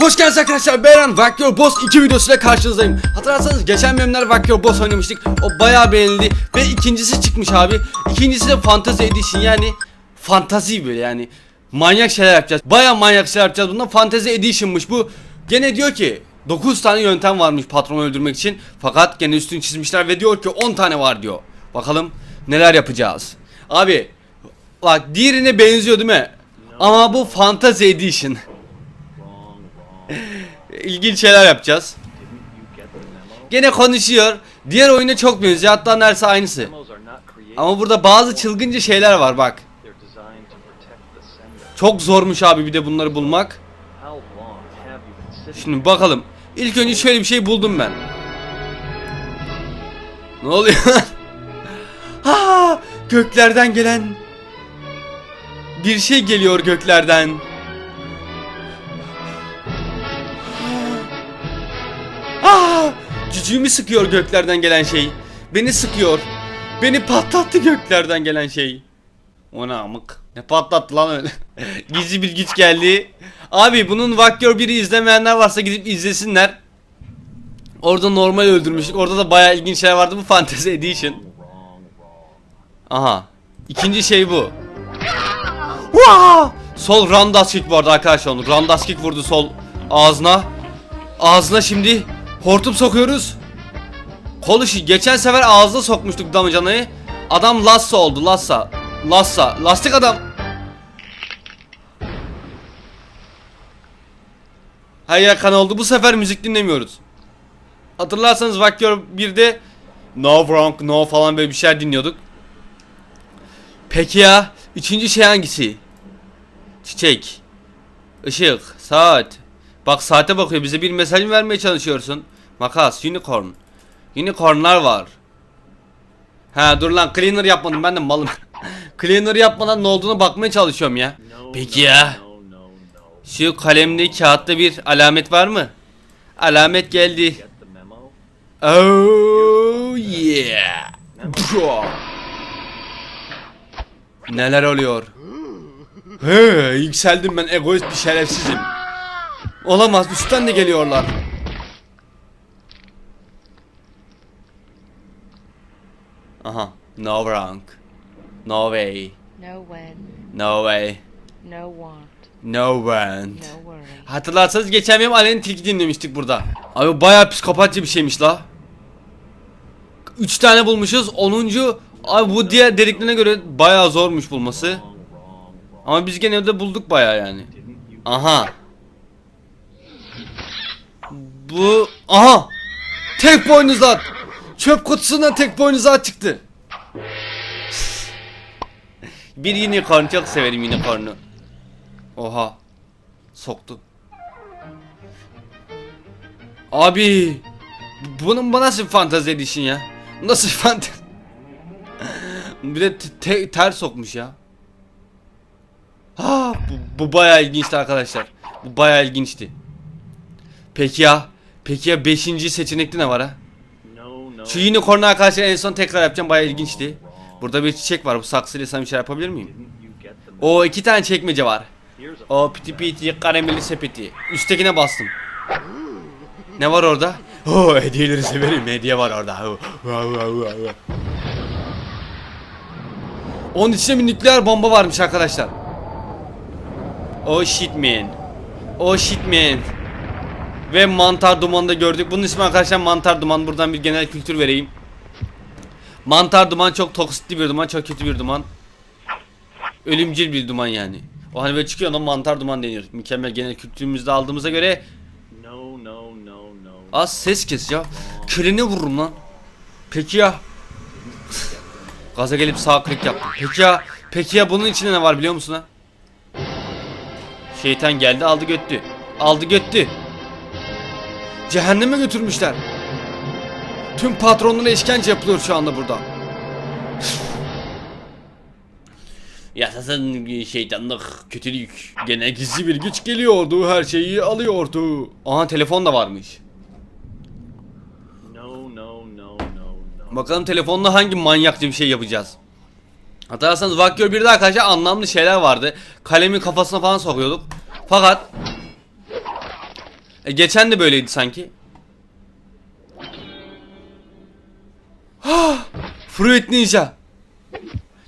Hoş geldiniz arkadaşlar. Wack Your Boss 2 videosuyla karşınızdayım. Hatırlarsanız geçen bölümler Wack Your Boss oynamıştık. O bayağı beğenildi. Ve ikincisi çıkmış abi. İkincisi de Fantasy Edition yani Fantazi böyle yani Manyak şeyler yapacağız. Bayağı manyak şeyler yapacağız bundan. Fantasy Edition'mış bu. Gene diyor ki 9 tane yöntem varmış patronu öldürmek için. Fakat gene üstünü çizmişler ve diyor ki 10 tane var diyor. Bakalım neler yapacağız. Abi Bak diğerine benziyor değil mi? Ama bu Fantasy Edition İlginç şeyler yapacağız. Gene konuşuyor. Diğer oyuna çok benziyor. Hatta neredeyse aynısı. Ama burada bazı çılgınca şeyler var bak. Çok zormuş abi bir de bunları bulmak. Şimdi bakalım. İlk önce şöyle bir şey buldum ben. Ne oluyor? ha, göklerden gelen bir şey geliyor göklerden. Cücüğümü sıkıyor göklerden gelen şey. Beni sıkıyor. Beni patlattı göklerden gelen şey. O ne amık. Ne patlattı lan öyle. Gizli bir güç geldi. Abi bunun Vaktör 1'i izlemeyenler varsa gidip izlesinler. Orada normal öldürmüştük. Orada da bayağı ilginç şeyler vardı. Bu Fantasy Edition. Aha. İkinci şey bu. Vaa! Sol randas kick arada arkadaşlar onu. Randas kick vurdu sol ağzına. Ağzına şimdi hortum sokuyoruz. Kol işi. Geçen sefer ağzına sokmuştuk damacanayı. Adam Lassa oldu. Lassa. Lassa. Lastik adam. Her yer kan oldu. Bu sefer müzik dinlemiyoruz. Hatırlarsanız Vaktör 1'de No Wrong No falan böyle bir şeyler dinliyorduk. Peki ya üçüncü şey hangisi? Çiçek. Işık. Saat. Bak saate bakıyor bize bir mesaj mı vermeye çalışıyorsun? Makas, unicorn. Unicornlar var. Ha dur lan cleaner yapmadım ben de malım. cleaner yapmadan ne olduğunu bakmaya çalışıyorum ya. Peki ya. Şu kalemli kağıtta bir alamet var mı? Alamet geldi. Oh yeah. Bro. Neler oluyor? He, yükseldim ben egoist bir şerefsizim. Olamaz üstten de geliyorlar. Aha. No wrong. No way. No when, No way. no want, No want. no worry. Hatırlarsanız geçen bölüm Ali'nin tilki dinlemiştik burada. Abi bayağı psikopatça bir şeymiş la. 3 tane bulmuşuz. 10. Abi bu diğer dediklerine göre bayağı zormuş bulması. Ama biz gene de bulduk bayağı yani. Aha. Bu aha. Tek boynuz at. Çöp kutusundan tek boynuz at çıktı. Bir unicorn çok severim unicorn'u. Oha. Soktu. Abi bunun bu nasıl fantezi edişin ya? Nasıl fantezi? bir de te- ter sokmuş ya. Ha bu, bu bayağı ilginçti arkadaşlar. Bu bayağı ilginçti. Peki ya Peki ya 5. seçenekte ne var ha? Şu unicorn'u arkadaşlar en son tekrar yapacağım bayağı ilginçti. Burada bir çiçek var bu saksıyla sana bir şey yapabilir miyim? O iki tane çekmece var. O piti piti karameli sepeti. Üsttekine bastım. Ne var orada? Oo hediyeleri severim. Hediye var orada. Onun içinde bir nükleer bomba varmış arkadaşlar. Oh shit man. Oh shit man. Ve mantar dumanı da gördük. Bunun ismi arkadaşlar mantar duman. Buradan bir genel kültür vereyim. Mantar duman çok toksikli bir duman. Çok kötü bir duman. Ölümcül bir duman yani. O hani böyle çıkıyor ona mantar duman deniyor. Mükemmel genel kültürümüzde aldığımıza göre No, no, no, no. az ses kes ya. Köleni vururum lan. Peki ya. Gaza gelip sağ klik yaptım. Peki ya. Peki ya bunun içinde ne var biliyor musun ha? Şeytan geldi aldı göttü. Aldı göttü. Cehenneme götürmüşler. Tüm patronlara işkence yapılıyor şu anda burada. Yaşasın şeytanlık, kötülük. Gene gizli bir güç geliyordu, her şeyi alıyordu. Aha telefon da varmış. No, no, no, no, no. Bakalım telefonla hangi manyakça bir şey yapacağız. Hatırlarsanız Vaktör 1'de arkadaşlar anlamlı şeyler vardı. Kalemi kafasına falan sokuyorduk. Fakat E, geçen de böyleydi sanki. Ah, Fruit Ninja.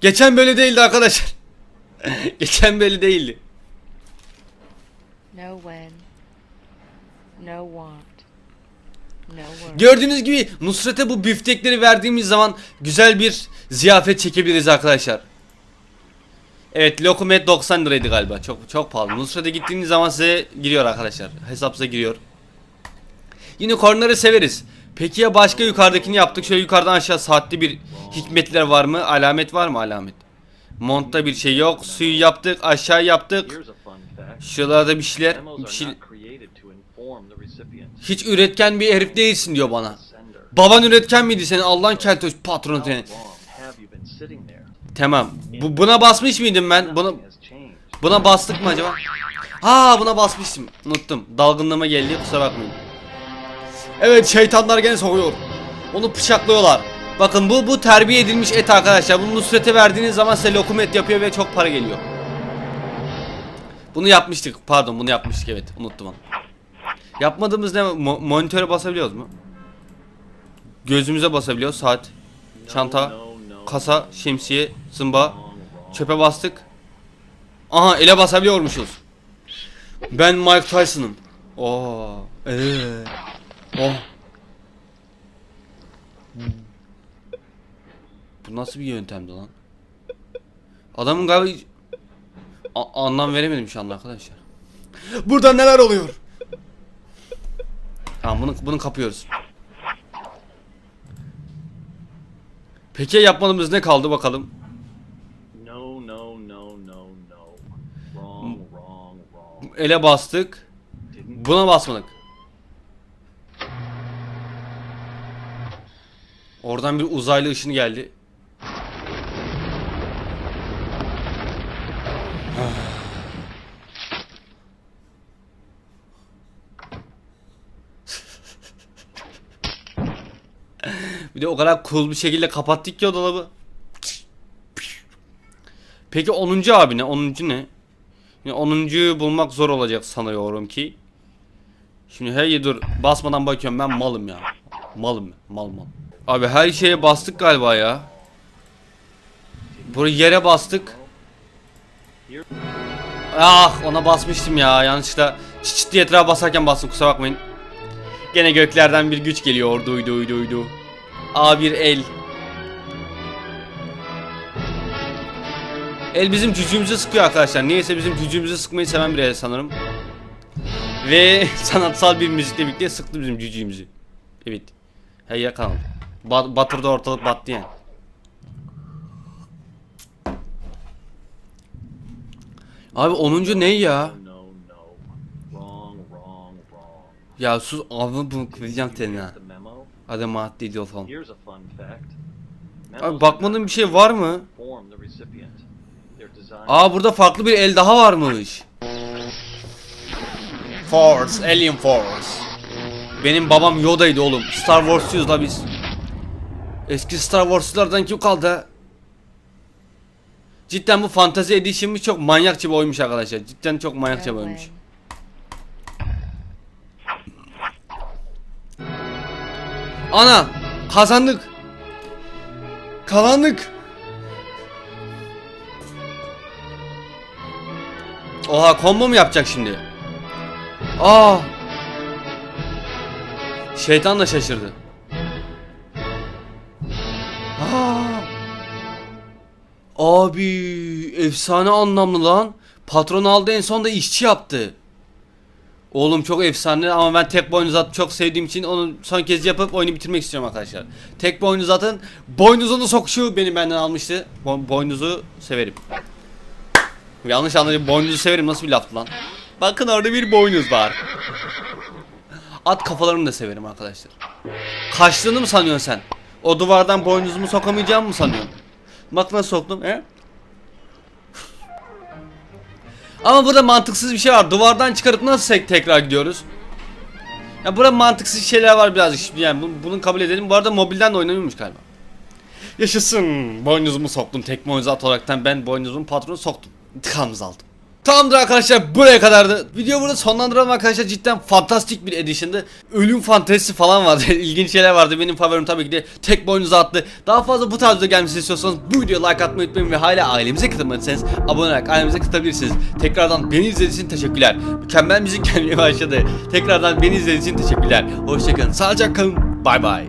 Geçen böyle değildi arkadaşlar. geçen böyle değildi. No when. No want. Gördüğünüz gibi Nusret'e bu büftekleri verdiğimiz zaman güzel bir ziyafet çekebiliriz arkadaşlar. Evet lokumet 90 liraydı galiba. Çok çok pahalı. Nusret'e gittiğiniz zaman size giriyor arkadaşlar. Hesap size giriyor. Unicornları severiz. Peki ya başka yukarıdakini yaptık. Şöyle yukarıdan aşağı saatli bir hikmetler var mı? Alamet var mı? Alamet. Montta bir şey yok. Suyu yaptık. Aşağı yaptık. Şuralarda bir şeyler. Bir şey... Hiç üretken bir herif değilsin diyor bana. Baban üretken miydi senin Allah'ın keltoş patronu senin. Tamam. Bu, buna basmış mıydım ben? Buna buna bastık mı acaba? Ha buna basmıştım. Unuttum. Dalgınlığıma geldi kusura bakmayın. Evet şeytanlar gene sokuyor. Onu bıçaklıyorlar. Bakın bu bu terbiye edilmiş et arkadaşlar. Bunu Nusret'e verdiğiniz zaman size lokum et yapıyor ve çok para geliyor. Bunu yapmıştık. Pardon bunu yapmıştık evet. Unuttum onu. Yapmadığımız ne? Mo- monitöre basabiliyoruz mu? Gözümüze basabiliyoruz. Saat, çanta, kasa, şemsiye, zımba. Çöpe bastık. Aha ele basabiliyormuşuz. Ben Mike Tyson'ım. Oo. Ee. Oh. Bu nasıl bir yöntemdi lan? Adamın galiba A- anlam veremedim şu anda arkadaşlar. Burada neler oluyor? Tamam bunu bunu kapıyoruz. Peki ya yapmadığımız ne kaldı bakalım? No, no, no, no, no. Wrong, wrong, wrong. Ele bastık. Buna basmadık. Oradan bir uzaylı ışını geldi. Bir de o kadar cool bir şekilde kapattık ki o dolabı. Peki 10. abi ne? 10. ne? Yani 10'uncuyu bulmak zor olacak sanıyorum ki. Şimdi hey dur basmadan bakıyorum ben malım ya. Malım mal mal. Abi her şeye bastık galiba ya. Buraya yere bastık. Ah ona basmıştım ya yanlışlıkla çıt çıt diye etrafa basarken bastım kusura bakmayın. Gene göklerden bir güç geliyor duydu duydu duydu. A bir el. El bizim cücüğümüzü sıkıyor arkadaşlar. Niyeyse bizim cücüğümüzü sıkmayı seven bir el sanırım. Ve sanatsal bir müzikle birlikte sıktı bizim cücüğümüzü. Evet. Hey yakalım. Ba batırdı ortalık battı yani. Abi 10. ne ya? Ya sus abi bunu kıracağım senin ha. Hadi madde ediyor falan. Abi bakmadığın bir şey var mı? Aa burada farklı bir el daha varmış. Force, Alien Force. Benim babam Yoda'ydı oğlum. Star Wars'çuyuz la biz. Eski Star Wars'lardan kim kaldı? Cidden bu Fantasy Edition'mış çok manyakça bir oymuş arkadaşlar. Cidden çok manyakça bir oymuş. Ana kazandık. Kazandık. Oha combo mu yapacak şimdi? Aa. Şeytan da şaşırdı. Aa. Abi efsane anlamlı lan. Patron aldı en son da işçi yaptı. Oğlum çok efsane ama ben tek boynuz at çok sevdiğim için onu son kez yapıp oyunu bitirmek istiyorum arkadaşlar. Tek boynuz atın boynuzunu sokuşu beni benden almıştı. Bo- boynuzu severim. Yanlış anlayınca boynuzu severim nasıl bir laftı lan? Bakın orada bir boynuz var. At kafalarını da severim arkadaşlar. Kaçtığını mı sanıyorsun sen? O duvardan boynuzumu sokamayacağımı mı sanıyorsun? Bak nasıl soktum he? Ama burada mantıksız bir şey var. Duvardan çıkarıp nasıl tek- tekrar gidiyoruz? Ya burada mantıksız şeyler var birazcık. Şimdi Yani bunu, kabul edelim. Bu arada mobilden de oynanıyormuş galiba. Yaşasın. Boynuzumu soktum. Tek boynuz at olaraktan ben boynuzumun patronu soktum. İntikamımızı aldım. Tamamdır arkadaşlar buraya kadardı. Video burada sonlandıralım arkadaşlar. Cidden fantastik bir edition'dı. Ölüm fantezisi falan vardı. İlginç şeyler vardı. Benim favorim tabii ki de tek boynuz attı. Daha fazla bu tarz video gelmesini istiyorsanız bu videoya like atmayı unutmayın ve hala ailemize katılmadıysanız abone olarak ailemize katılabilirsiniz. Tekrardan beni izlediğiniz için teşekkürler. Mükemmel müzik gelmeye başladı. Tekrardan beni izlediğiniz için teşekkürler. Hoşçakalın. Sağlıcakla kalın. Bay bay.